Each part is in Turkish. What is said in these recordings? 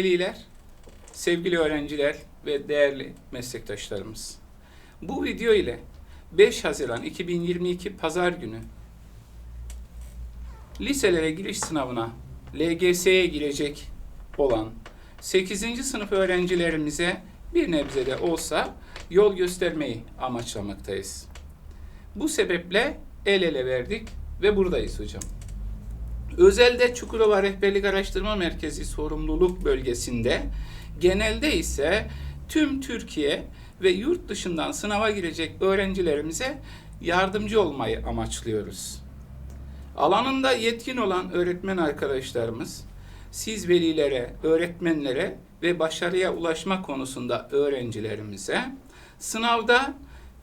veliler, sevgili öğrenciler ve değerli meslektaşlarımız. Bu video ile 5 Haziran 2022 Pazar günü liselere giriş sınavına LGS'ye girecek olan 8. sınıf öğrencilerimize bir nebze de olsa yol göstermeyi amaçlamaktayız. Bu sebeple el ele verdik ve buradayız hocam. Özelde Çukurova Rehberlik Araştırma Merkezi sorumluluk bölgesinde genelde ise tüm Türkiye ve yurt dışından sınava girecek öğrencilerimize yardımcı olmayı amaçlıyoruz. Alanında yetkin olan öğretmen arkadaşlarımız siz velilere, öğretmenlere ve başarıya ulaşma konusunda öğrencilerimize sınavda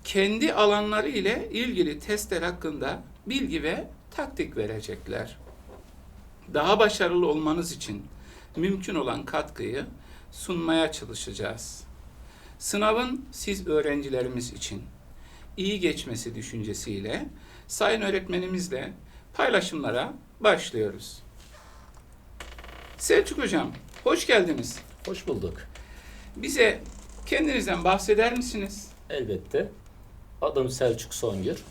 kendi alanları ile ilgili testler hakkında bilgi ve taktik verecekler. Daha başarılı olmanız için mümkün olan katkıyı sunmaya çalışacağız. Sınavın siz öğrencilerimiz için iyi geçmesi düşüncesiyle sayın öğretmenimizle paylaşımlara başlıyoruz. Selçuk Hocam, hoş geldiniz. Hoş bulduk. Bize kendinizden bahseder misiniz? Elbette. Adım Selçuk Songür.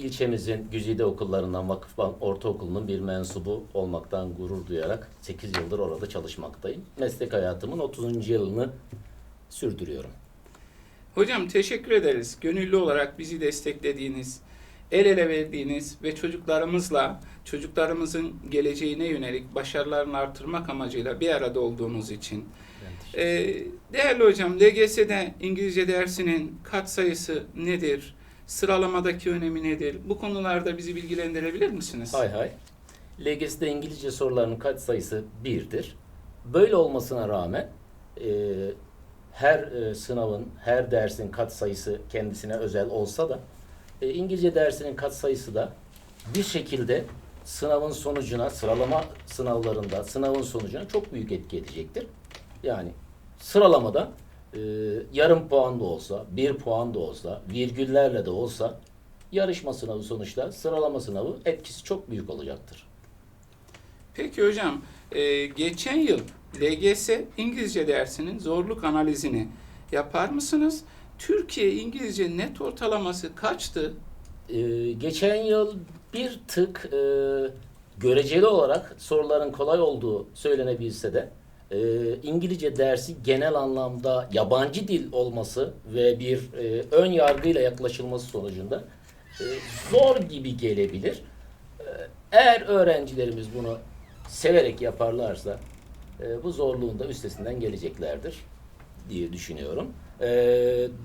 İlçemizin güzide okullarından Vakıfbank Ortaokulu'nun bir mensubu olmaktan gurur duyarak 8 yıldır orada çalışmaktayım. Meslek hayatımın 30. yılını sürdürüyorum. Hocam teşekkür ederiz. Gönüllü olarak bizi desteklediğiniz, el ele verdiğiniz ve çocuklarımızla, çocuklarımızın geleceğine yönelik başarılarını artırmak amacıyla bir arada olduğunuz için. Ee, değerli hocam, LGS'de İngilizce dersinin katsayısı nedir? Sıralamadaki önemi nedir? Bu konularda bizi bilgilendirebilir misiniz? Hay hay. LGS'de İngilizce sorularının kaç sayısı birdir. Böyle olmasına rağmen e, her e, sınavın, her dersin kat sayısı kendisine özel olsa da e, İngilizce dersinin kat sayısı da bir şekilde sınavın sonucuna, sıralama sınavlarında sınavın sonucuna çok büyük etki edecektir. Yani sıralamada e, yarım puan da olsa, bir puan da olsa, virgüllerle de olsa yarışma sınavı sonuçta sıralama sınavı etkisi çok büyük olacaktır. Peki hocam, e, geçen yıl LGS İngilizce dersinin zorluk analizini yapar mısınız? Türkiye İngilizce net ortalaması kaçtı? Ee, geçen yıl bir tık e, göreceli olarak soruların kolay olduğu söylenebilse de e, İngilizce dersi genel anlamda yabancı dil olması ve bir e, ön yargıyla yaklaşılması sonucunda e, zor gibi gelebilir. E, eğer öğrencilerimiz bunu severek yaparlarsa e, bu zorluğun da üstesinden geleceklerdir diye düşünüyorum. E,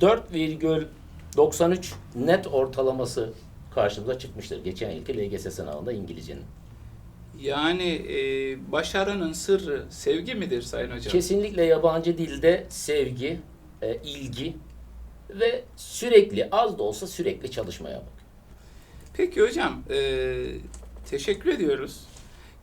4,93 net ortalaması karşımıza çıkmıştır geçen yılki LGS sınavında İngilizcenin. Yani e, başarının sırrı sevgi midir Sayın Hocam? Kesinlikle yabancı dilde sevgi, e, ilgi ve sürekli az da olsa sürekli çalışmaya bak. Peki hocam, e, teşekkür ediyoruz.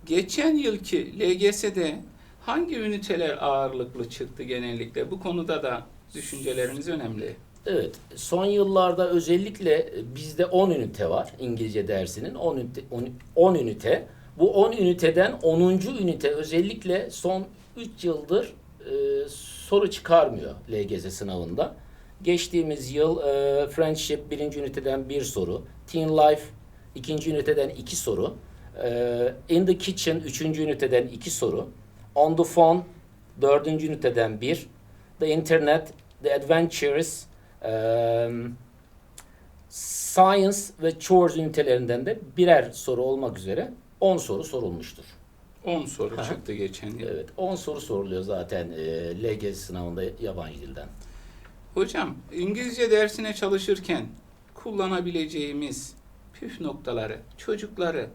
Geçen yılki LGS'de hangi üniteler ağırlıklı çıktı genellikle? Bu konuda da düşünceleriniz önemli. Evet, son yıllarda özellikle bizde 10 ünite var İngilizce dersinin 10 ünite, 10, 10 ünite. Bu 10 üniteden 10. ünite özellikle son 3 yıldır e, soru çıkarmıyor LGS sınavında. Geçtiğimiz yıl e, Friendship birinci üniteden bir soru, Teen Life ikinci üniteden iki soru, e, In the Kitchen üçüncü üniteden iki soru, On the Phone dördüncü üniteden bir, The Internet, The Adventures, Eee, Science ve Chores ünitelerinden de birer soru olmak üzere 10 soru sorulmuştur. 10 soru Aha. çıktı geçen yıl. Evet, 10 soru soruluyor zaten e, LGS sınavında yabancı dilden. Hocam, İngilizce dersine çalışırken kullanabileceğimiz püf noktaları, çocukları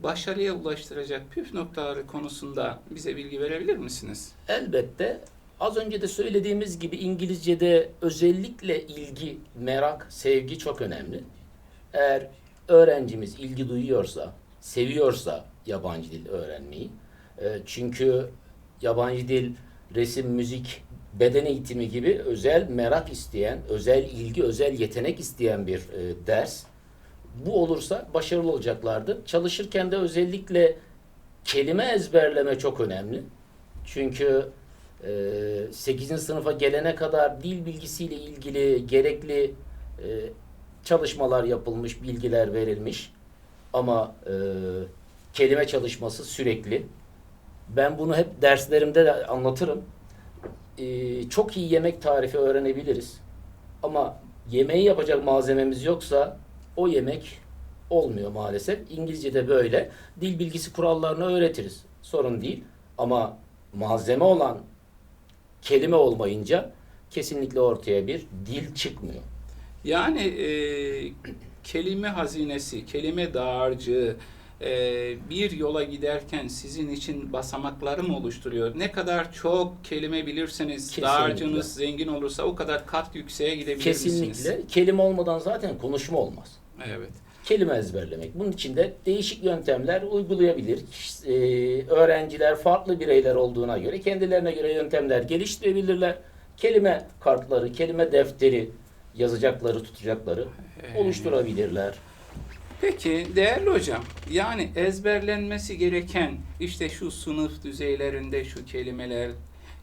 başarıya ulaştıracak püf noktaları konusunda bize bilgi verebilir misiniz? Elbette az önce de söylediğimiz gibi İngilizce'de özellikle ilgi, merak, sevgi çok önemli. Eğer öğrencimiz ilgi duyuyorsa, seviyorsa yabancı dil öğrenmeyi, e, çünkü yabancı dil, resim, müzik, beden eğitimi gibi özel merak isteyen, özel ilgi, özel yetenek isteyen bir e, ders. Bu olursa başarılı olacaklardır. Çalışırken de özellikle kelime ezberleme çok önemli. Çünkü e, 8. sınıfa gelene kadar dil bilgisiyle ilgili gerekli e, çalışmalar yapılmış, bilgiler verilmiş. Ama e, kelime çalışması sürekli. Ben bunu hep derslerimde de anlatırım. E, çok iyi yemek tarifi öğrenebiliriz. Ama yemeği yapacak malzememiz yoksa o yemek olmuyor maalesef. İngilizce'de böyle. Dil bilgisi kurallarını öğretiriz. Sorun değil. Ama malzeme olan kelime olmayınca kesinlikle ortaya bir dil çıkmıyor. Yani e, kelime hazinesi, kelime dağarcığı e, bir yola giderken sizin için basamakları mı oluşturuyor? Ne kadar çok kelime bilirseniz, Kesinlikle. dağarcığınız zengin olursa o kadar kat yükseğe gidebilir misiniz? Kesinlikle. Kelime olmadan zaten konuşma olmaz. Evet. kelime ezberlemek. Bunun için de değişik yöntemler uygulayabilir. Ee, öğrenciler farklı bireyler olduğuna göre kendilerine göre yöntemler geliştirebilirler. Kelime kartları, kelime defteri yazacakları, tutacakları oluşturabilirler. Peki değerli hocam, yani ezberlenmesi gereken işte şu sınıf düzeylerinde şu kelimeler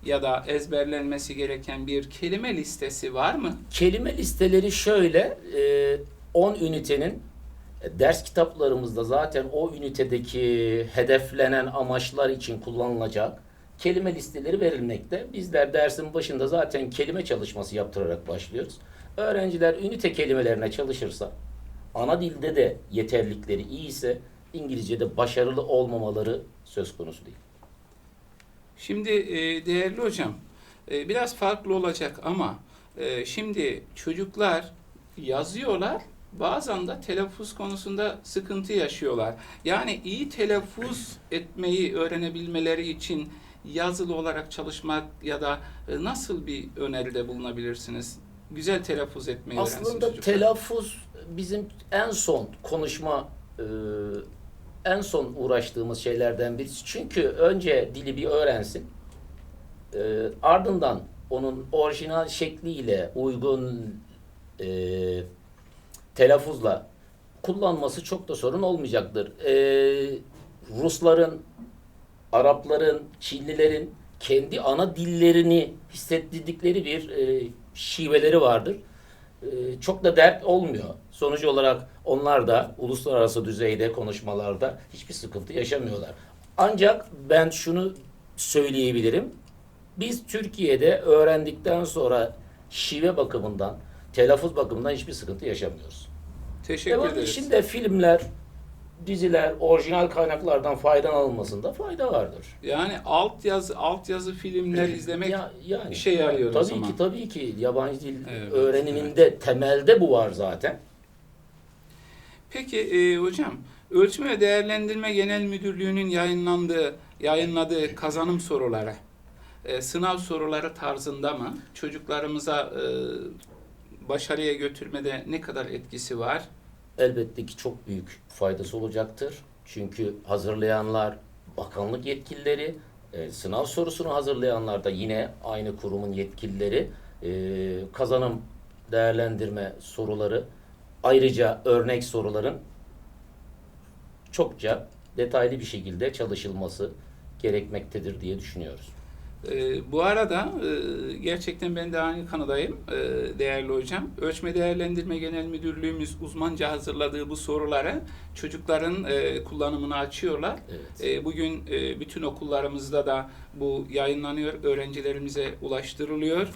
ya da ezberlenmesi gereken bir kelime listesi var mı? Kelime listeleri şöyle, e, 10 ünitenin e, ders kitaplarımızda zaten o ünitedeki hedeflenen amaçlar için kullanılacak kelime listeleri verilmekte. Bizler dersin başında zaten kelime çalışması yaptırarak başlıyoruz. Öğrenciler ünite kelimelerine çalışırsa, ana dilde de yeterlikleri iyi ise İngilizce'de başarılı olmamaları söz konusu değil. Şimdi e, değerli hocam, e, biraz farklı olacak ama e, şimdi çocuklar yazıyorlar, bazen de telaffuz konusunda sıkıntı yaşıyorlar. Yani iyi telaffuz etmeyi öğrenebilmeleri için yazılı olarak çalışmak ya da nasıl bir öneride bulunabilirsiniz? Güzel telaffuz etmeyi öğrensin Aslında telaffuz bizim en son konuşma e, en son uğraştığımız şeylerden birisi. Çünkü önce dili bir öğrensin. E, ardından onun orijinal şekliyle uygun e, telaffuzla kullanması çok da sorun olmayacaktır. E, Rusların, Arapların, Çinlilerin kendi ana dillerini hissettirdikleri bir e, şiveleri vardır. E, çok da dert olmuyor. Sonuç olarak onlar da uluslararası düzeyde konuşmalarda hiçbir sıkıntı yaşamıyorlar. Ancak ben şunu söyleyebilirim. Biz Türkiye'de öğrendikten sonra şive bakımından, telaffuz bakımından hiçbir sıkıntı yaşamıyoruz. Teşekkür ederiz. de filmler, diziler, orijinal kaynaklardan faydalanılmasında fayda vardır. Yani altyazı altyazı filmler izlemek Ya- yani işe yarıyor o tabii zaman. ki tabii ki yabancı dil Evet, öğreniminde temelde bu var zaten. Peki e, hocam, Ölçme ve Değerlendirme Genel Müdürlüğü'nün yayınlandığı, yayınladığı kazanım soruları, e, sınav soruları tarzında mı? Çocuklarımıza e, başarıya götürmede ne kadar etkisi var? Elbette ki çok büyük faydası olacaktır. Çünkü hazırlayanlar bakanlık yetkilileri, e, sınav sorusunu hazırlayanlar da yine aynı kurumun yetkilileri, e, kazanım değerlendirme soruları, ayrıca örnek soruların çokça detaylı bir şekilde çalışılması gerekmektedir diye düşünüyoruz. E, bu arada e, gerçekten ben de aynı kanadayım e, değerli hocam. Ölçme Değerlendirme Genel Müdürlüğümüz uzmanca hazırladığı bu soruları çocukların e, kullanımını açıyorlar. Evet. E, Bugün e, bütün okullarımızda da bu yayınlanıyor, öğrencilerimize ulaştırılıyor.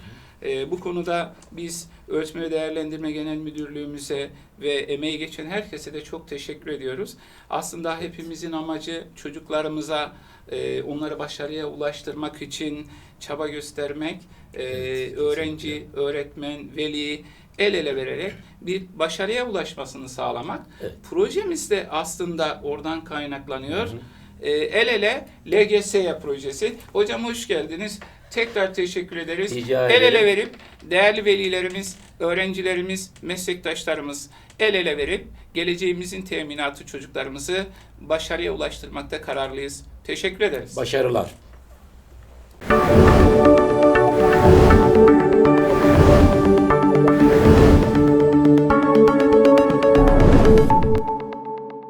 E, Bu konuda biz Ölçme ve Değerlendirme Genel Müdürlüğümüze ve emeği geçen herkese de çok teşekkür ediyoruz. Aslında hepimizin amacı çocuklarımıza e, onları başarıya ulaştırmak için çaba göstermek, e, öğrenci, öğretmen, veli el ele vererek bir başarıya ulaşmasını sağlamak. Evet. Projemiz de aslında oradan kaynaklanıyor. Hı hı. Ee, el ele LGS'ye projesi. Hocam hoş geldiniz. Tekrar teşekkür ederiz. Rica el ele verip değerli velilerimiz, öğrencilerimiz, meslektaşlarımız el ele verip geleceğimizin teminatı çocuklarımızı başarıya ulaştırmakta kararlıyız. Teşekkür ederiz. Başarılar.